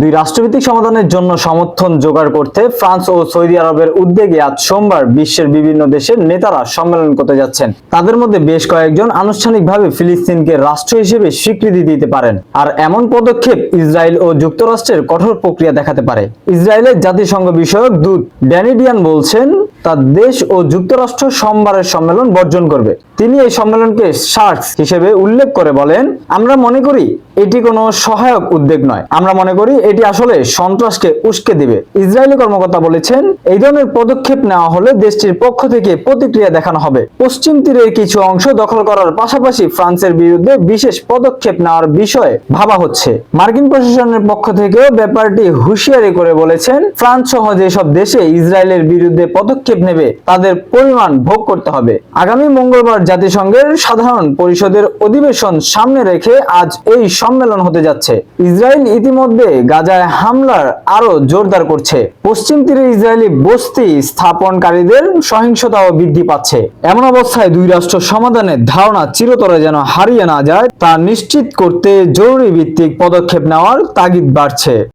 দুই রাষ্ট্রভিত্তিক সমাধানের জন্য সমর্থন জোগাড় করতে ফ্রান্স ও সৌদি আরবের উদ্যোগে আজ সোমবার বিশ্বের বিভিন্ন দেশের নেতারা সম্মেলন করতে যাচ্ছেন। তাদের মধ্যে বেশ কয়েকজন আনুষ্ঠানিকভাবে ফিলিস্তিনকে রাষ্ট্র হিসেবে স্বীকৃতি দিতে পারেন। আর এমন পদক্ষেপ ইসরায়েল ও যুক্তরাষ্ট্রের কঠোর প্রক্রিয়া দেখাতে পারে। ইসরায়েলের জাতিসংঘ বিষয়ক দূত ড্যানিডিয়ান বলছেন তার দেশ ও যুক্তরাষ্ট্র সোমবারের সম্মেলন বর্জন করবে। তিনি এই সম্মেলনকে সার্কস হিসেবে উল্লেখ করে বলেন, আমরা মনে করি এটি কোনো সহায়ক উদ্যোগ নয়। আমরা মনে করি এটি আসলে সন্ত্রাসকে উস্কে দিবে। ইসরায়েলি কর্মকর্তা বলেছেন, এই ধরনের পদক্ষেপ নেওয়া হলে দেশটির পক্ষ থেকে প্রতিক্রিয়া দেখানো হবে। পশ্চিম তীরের কিছু অংশ দখল করার পাশাপাশি ফ্রান্সের বিরুদ্ধে বিশেষ পদক্ষেপ নেওয়ার বিষয়ে ভাবা হচ্ছে। মার্কিন প্রশাসনের পক্ষ থেকেও ব্যাপারটি হুঁশিয়ারি করে বলেছেন, ফ্রান্স সহ যেসব দেশে ইসরায়েলের বিরুদ্ধে পদক্ষেপ নেবে, তাদের পরিমাণ ভোগ করতে হবে। আগামী মঙ্গলবার জাতিসংঘের সাধারণ পরিষদের অধিবেশন সামনে রেখে আজ এই সম্মেলন হতে যাচ্ছে। ইসরায়েল ইতিমধ্যে গাজায় হামলার আরও জোরদার করছে। পশ্চিম তীরে ইসরায়েলি বস্তি স্থাপনকারীদের সহিংসতাও বৃদ্ধি পাচ্ছে। এমন অবস্থায় দুই রাষ্ট্র সমাধানের ধারণা চিরতরে যেন হারিয়ে না যায়, তা নিশ্চিত করতে জরুরি ভিত্তিক পদক্ষেপ নেওয়ার তাগিদ বাড়ছে।